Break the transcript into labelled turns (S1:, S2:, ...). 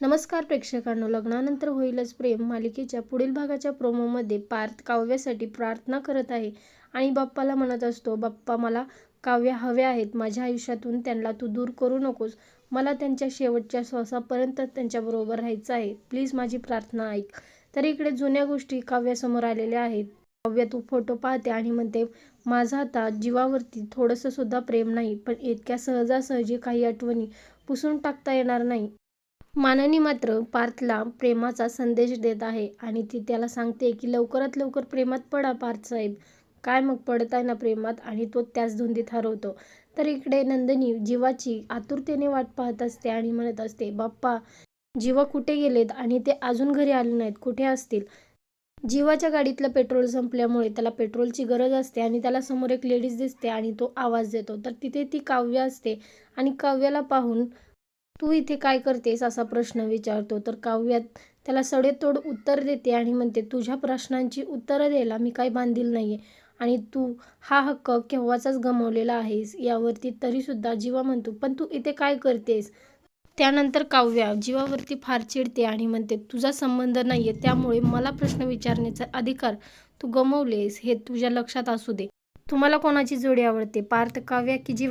S1: नमस्कार प्रेक्षकांनो लग्नानंतर होईलच प्रेम. मालिकेच्या पुढील भागाच्या प्रोमोमध्ये पार्थ काव्यासाठी प्रार्थना करत आहे आणि बाप्पाला म्हणत असतो बाप्पा मला काव्य हवे आहेत. माझ्या आयुष्यातून त्यांना तू दूर करू नकोस. मला त्यांच्या शेवटच्या श्वासापर्यंत त्यांच्याबरोबर राहायचं आहे. प्लीज माझी प्रार्थना ऐक. तर इकडे जुन्या गोष्टी काव्यासमोर आलेल्या आहेत. काव्य तू फोटो पाहते आणि म्हणते माझा आता जीवावरती थोडंसं सुद्धा प्रेम नाही पण इतक्या सहजासहजी काही आठवणी पुसून टाकता येणार नाही. माननी मात्र पार्थला प्रेमाचा संदेश देत आहे आणि ती त्याला सांगते की लवकरात लवकर प्रेमात पडा पार्थ साहेब. काय मग पडताय ना प्रेमात? आणि तो त्याच धुंदीत हरवतो. तर इकडे नंदिनी जीवाची आतुरतेने वाट पाहत असते आणि म्हणत असते बाप्पा जीवा कुठे गेलेत आणि ते अजून घरी आले नाहीत कुठे असतील? जीवाच्या गाडीतलं पेट्रोल संपल्यामुळे त्याला पेट्रोलची गरज असते आणि त्याला समोर एक लेडीज दिसते आणि तो आवाज देतो. तर तिथे ती काव्य असते आणि काव्याला पाहून तू इथे काय करतेस असा प्रश्न विचारतो. तर काव्यात त्याला सडेतोड उत्तर देते आणि म्हणते तुझ्या प्रश्नांची उत्तरं द्यायला मी काय बांधील नाही आहे आणि तू हा हक्क केव्हाचाच गमावलेला आहेस यावरती तरीसुद्धा जीवा म्हणतो. पण तू इथे काय करतेस? त्यानंतर काव्या जीवावरती फार चिडते आणि म्हणते तुझा संबंध नाही आहे त्यामुळे मला प्रश्न विचारण्याचा अधिकार तू गमवलेस हे तुझ्या लक्षात असू दे. तुम्हाला कोणाची जोडी आवडते? पार्थ काव्या की जीवा